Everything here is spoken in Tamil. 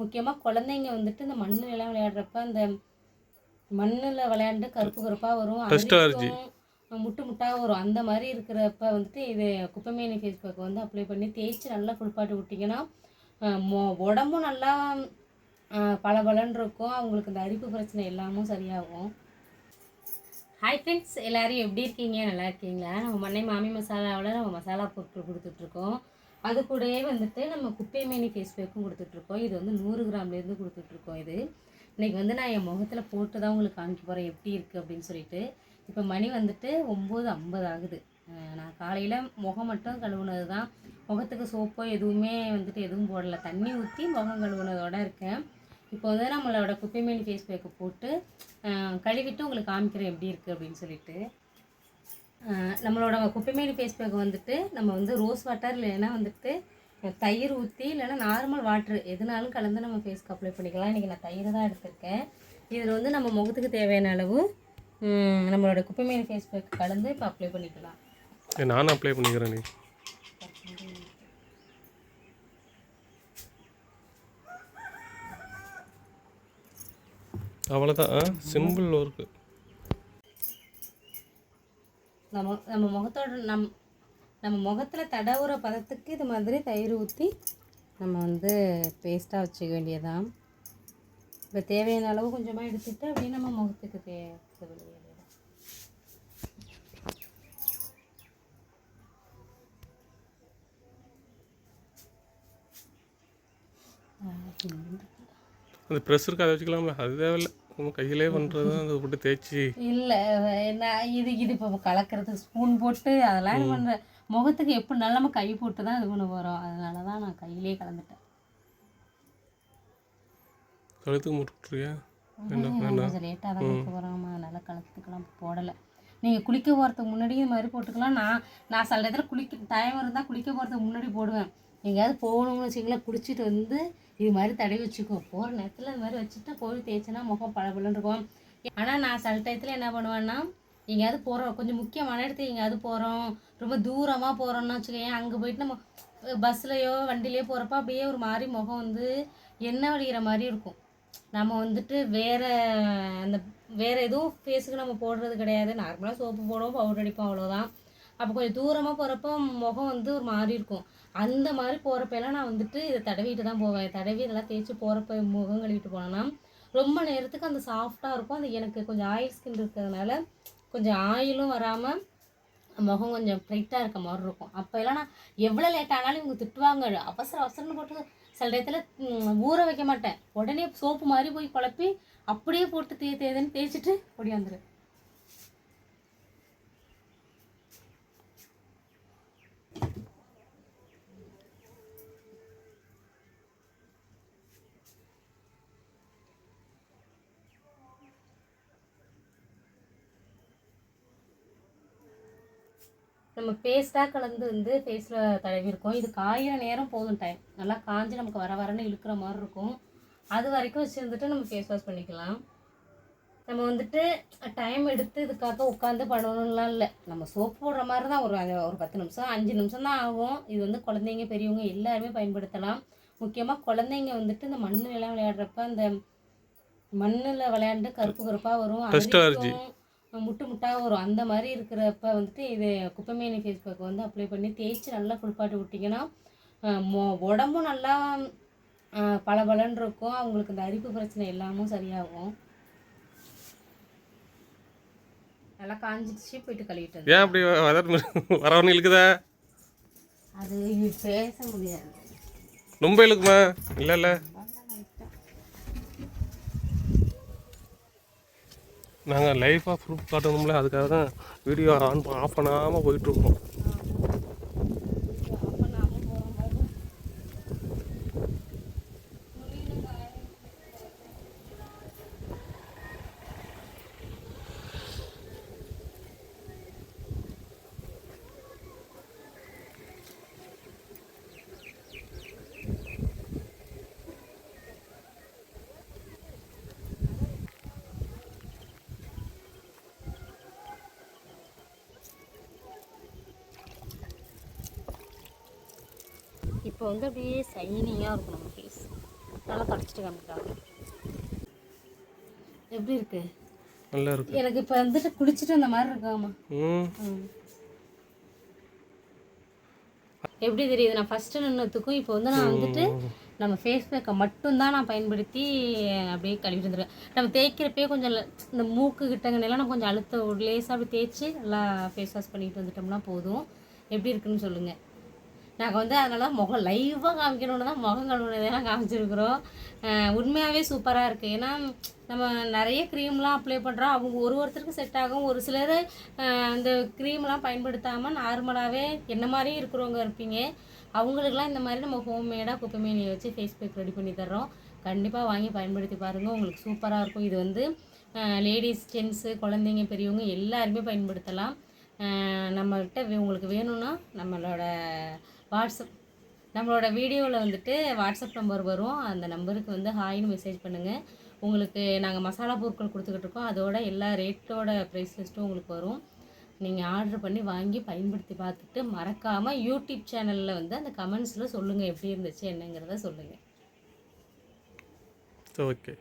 முக்கியமாக குழந்தைங்க வந்துட்டு இந்த மண்ணுல எல்லாம் விளையாடுறப்ப அந்த மண்ணில் விளையாண்டு கருப்பு கருப்பாக வரும். முட்டு முட்டாக வரும். அந்த மாதிரி இருக்கிறப்ப வந்துட்டு இது குப்பைமேனி ஃபேஸ் பேக் வந்து அப்ளை பண்ணி தேய்ச்சி நல்லா குளிப்பாட்டி விட்டிங்கன்னா உடம்பும் நல்லா பளபளன்னு இருக்கும். அவங்களுக்கு இந்த அரிப்பு பிரச்சனை எல்லாமும் சரியாகும். ஹாய் ஃப்ரெண்ட்ஸ் எல்லாரும் எப்படி இருக்கீங்க? நல்லா இருக்கீங்களா? நம்ம மண்ணை மாமி மசாலாவில் நம்ம மசாலா பொருட்கள் கொடுத்துட்ருக்கோம் அது கூடயே வந்துட்டு நம்ம குப்பைமேனி ஃபேஸ் பேக்கும் கொடுத்துட்ருக்கோம் இது வந்து நூறு கிராம்லேருந்து கொடுத்துட்ருக்கோம் இது. இன்றைக்கி வந்து நான் என் முகத்தில் போட்டு தான் உங்களுக்கு காமிக்க போகிறேன் எப்படி இருக்குது அப்படின்னு சொல்லிட்டு. இப்போ மணி வந்துட்டு ஒம்பது ஐம்பது ஆகுது. நான் காலையில் முகம் மட்டும் கழுவுனது தான். முகத்துக்கு சோப்போ எதுவுமே வந்துட்டு எதுவும் போடலை. தண்ணி ஊற்றி முகம் கழுவுனதோட இருக்கேன். இப்போ வந்து நம்மளோட குப்பைமேனி ஃபேஸ் பேக்கை போட்டு கழுவிட்டு உங்களுக்கு காமிக்கிறேன் எப்படி இருக்குது அப்படின்னு சொல்லிட்டு. நம்மளோட குப்பைமேனி ஃபேஸ் பேக் வந்துட்டு நம்ம வந்து ரோஸ் வாட்டர் இல்லைன்னா வந்துட்டு தயிர் ஊற்றி இல்லைன்னா நார்மல் வாட்ரு எதுனாலும் கலந்து நம்ம ஃபேஸ்க்கு அப்ளை பண்ணிக்கலாம். இன்றைக்கி நான் தயிர் தான் எடுத்திருக்கேன். இதில் வந்து நம்ம முகத்துக்கு தேவையான அளவு நம்மளோட குப்பைமேனி ஃபேஸ் பேக் கலந்து இப்போ அப்ளை பண்ணிக்கலாம். நானும் அப்ளை பண்ணிக்கிறேன். நீ அவ்வளோதான் சிம்பிள் ஒர்க்கு நம்ம முகத்தோட நம் நம்ம முகத்தில் தடவுற பதத்துக்கு இது மாதிரி தயிர் ஊற்றி நம்ம வந்து பேஸ்ட்டாக வச்சுக்க வேண்டியதான் இப்போ தேவையான அளவு கொஞ்சமாக எடுத்துட்டு அப்படியே நம்ம முகத்துக்கு தே அந்த ப்ரெஸ் இருக்கு அதை வச்சுக்கலாம்ல அது தேவையில்லை. நம்ம கையிலே பண்ணுறது அதை போட்டு தேய்ச்சி. இல்லை நான் இது இது இப்போ கலக்கிறதுக்கு ஸ்பூன் போட்டு அதெல்லாம் இது பண்ணுற முகத்துக்கு எப்படினாலும் நம்ம கை போட்டு தான் இது பண்ண போகிறோம் அதனால தான் நான் கையிலே கலந்துட்டேன். கழுத்துக்கு முட்டுறியா கொஞ்சம் லேட்டாக தான் குளிக்க போகிறோம் அதனால் கலத்துக்கெல்லாம் போடலை. நீங்கள் குளிக்க போகிறதுக்கு முன்னாடி இது மாதிரி போட்டுக்கலாம். நான் நான் சில இடத்துல குளிக்க டைம் இருந்தால் குளிக்க போகிறதுக்கு முன்னாடி போடுவேன். எங்கேயாவது போகணும்னு வச்சுங்களேன் குடிச்சிட்டு வந்து இது மாதிரி தடவி வச்சுக்கோ. போகிற நேரத்தில் இது மாதிரி வச்சுட்டு போய் தேய்ச்சினா முகம் பளபளன்னு இருக்கும். ஆனால் நான் சில டயத்தில் என்ன பண்ணுவேன்னா எங்கேயாவது போகிறோம் கொஞ்சம் முக்கியமான இடத்துக்கு எங்கேயாவது போகிறோம் ரொம்ப தூரமாக போகிறோம்னு வச்சுக்கோங்க அங்கே போயிட்டு நம்ம பஸ்லையோ வண்டிலையோ போகிறப்ப அப்படியே ஒரு மாதிரி முகம் வந்து எண்ணெய் வடிகிற மாதிரி இருக்கும். நம்ம வந்துட்டு வேற அந்த வேற எதுவும் ஃபேஸுக்கு நம்ம போடுறது கிடையாது. நார்மலாக சோப்பு போடுவோம் பவுடர் அடிப்போம் அவ்வளோதான் அப்போ கொஞ்சம் தூரமாக போகிறப்ப முகம் வந்து ஒரு மாதிரி இருக்கும். அந்த மாதிரி போகிறப்பெல்லாம் நான் வந்துட்டு இதை தடவிட்டு தான் போவேன். தடவி இதெல்லாம் தேய்ச்சி போகிறப்ப முகம் கழுவிட்டு போனேன்னா ரொம்ப நேரத்துக்கு அந்த சாஃப்டாக இருக்கும். அந்த எனக்கு கொஞ்சம் ஆயில் ஸ்கின் இருக்கிறதுனால கொஞ்சம் ஆயிலும் வராமல் முகம் கொஞ்சம் ப்ரைட்டாக இருக்க மாதிரி இருக்கும். அப்போ எல்லாம் நான் எவ்வளோ லேட் ஆனாலும் இவங்க திட்டுவாங்க. அவசர அவசரம்னு போட்டு சில டயத்தில் ஊற வைக்க மாட்டேன். உடனே சோப்பு மாதிரி போய் குழப்பி அப்படியே போட்டு தே தேதுன்னு தேய்ச்சிட்டு ஒடியாந்துரு நம்ம பேஸ்ட்டாக கலந்து வந்து ஃபேஸில் தடவிருக்கோம் இது காயிற நேரம் போதும் டைம் நல்லா காஞ்சி நமக்கு வர வரன்னு இழுக்கிற மாதிரி இருக்கும். அது வரைக்கும் வச்சுருந்துட்டு நம்ம ஃபேஸ் வாஷ் பண்ணிக்கலாம். நம்ம வந்துட்டு டைம் எடுத்து இதுக்காக உட்காந்து பண்ணணும்லாம் இல்லை. நம்ம சோப் போடுற மாதிரி தான் ஒரு ஒரு பத்து நிமிஷம் அஞ்சு நிமிஷம் தான் ஆகும். இது வந்து குழந்தைங்க பெரியவங்க எல்லாருமே பயன்படுத்தலாம். முக்கியமாக குழந்தைங்க வந்துட்டு இந்த மண்ணுல எல்லாம் விளையாடுறப்ப அந்த மண்ணில் விளையாண்டு கருப்பு கருப்பாக வரும். முட்டு முட்டாக வரும். அந்த மாதிரி இருக்கிறப்ப வந்துட்டு இது குப்பைமேனி ஃபேஸ் பேக் வந்து அப்ளை பண்ணி தேய்ச்சி நல்லா குளிப்பாட்டி விட்டிங்கன்னா மொ- உடம்பும் நல்லா பளபளன்னு இருக்கும். அவங்களுக்கு இந்த அரிப்பு பிரச்சனை எல்லாமும் சரியாகும். நல்லா காஞ்சிடுச்சு போயிட்டு கழுவிட்டு ஏன் அப்படி வரவனு இழுக்குதா? அது பேச முடியாது. ரொம்ப இழுக்குமா? இல்லை இல்லை. நாங்கள் லைஃபாக ப்ரூஃப் காட்டணும்ல அதுக்காக தான் வீடியோ ஆன் ஆஃப் பண்ணாமல் போயிட்டுருக்கோம் இப்போ வந்து அப்படியே சைனிங்காக இருக்கும் நம்ம ஃபேஸ் நல்லா தொடச்சிட்டு காமிக்கிறாங்க எப்படி இருக்கு? நல்லா இருக்கு. எனக்கு இப்போ வந்துட்டு குளிச்சுட்டு அந்த மாதிரி இருக்காமா. எப்படி தெரியுது? நான் ஃபஸ்ட்டு நின்னதுக்கும் இப்போ வந்து நான் வந்துட்டு நம்ம ஃபேஸ் பேக்கை மட்டும்தான் நான் பயன்படுத்தி அப்படியே கழுவிட்டு வந்துடுவேன் நம்ம தேய்க்கிறப்பே கொஞ்சம் இந்த மூக்கு கிட்டங்கனெல்லாம் நம்ம கொஞ்சம் அழுத்த ஒரு லேசாக அப்படி தேய்ச்சி நல்லா ஃபேஸ் வாஷ் பண்ணிட்டு வந்துட்டோம்னா போதும். எப்படி இருக்குன்னு சொல்லுங்கள் நாங்கள் வந்து அதனால் முகம் லைவாக காமிக்கணும்னு தான் முகம் கழுவுனதெல்லாம் காமிச்சிருக்கிறோம். உண்மையாகவே சூப்பராக இருக்குது ஏன்னா நம்ம நிறைய க்ரீம்லாம் அப்ளை பண்ணுறோம் அவங்க ஒரு ஒருத்தருக்கு செட் ஆகும். ஒரு சிலர் அந்த இந்த க்ரீம்லாம் பயன்படுத்தாமல் நார்மலாகவே என்ன மாதிரியும் இருக்கிறவங்க இருப்பீங்க. அவங்களுக்குலாம் இந்த மாதிரி நம்ம ஹோம்மேடாக குப்பைமேனியை வச்சு ஃபேஸ் பேக் ரெடி பண்ணி தர்றோம். கண்டிப்பாக வாங்கி பயன்படுத்தி பாருங்கள் உங்களுக்கு சூப்பராக இருக்கும். இது வந்து லேடிஸ் ஜென்ஸு குழந்தைங்க பெரியவங்க எல்லாருமே பயன்படுத்தலாம். நம்மக்கிட்ட நம்மகிட்ட உங்களுக்கு வேணும்னா நம்மளோட வாட்ஸ்அப். நம்மளோட வீடியோவில் வந்துட்டு வாட்ஸ்அப் நம்பர் வரும். அந்த நம்பருக்கு வந்து ஹாய்னு மெசேஜ் பண்ணுங்கள் உங்களுக்கு நாங்கள் மசாலா பொருட்கள் கொடுத்துக்கிட்டு இருக்கோம். அதோட எல்லா ரேட்டோட ப்ரைஸ் லிஸ்ட்டும் உங்களுக்கு வரும். நீங்கள் ஆர்டர் பண்ணி வாங்கி பயன்படுத்தி பார்த்துட்டு மறக்காமல் யூடியூப் சேனலில் வந்து அந்த கமெண்ட்ஸில் சொல்லுங்கள் எப்படி இருந்துச்சு என்னங்கிறத சொல்லுங்கள் ஓகே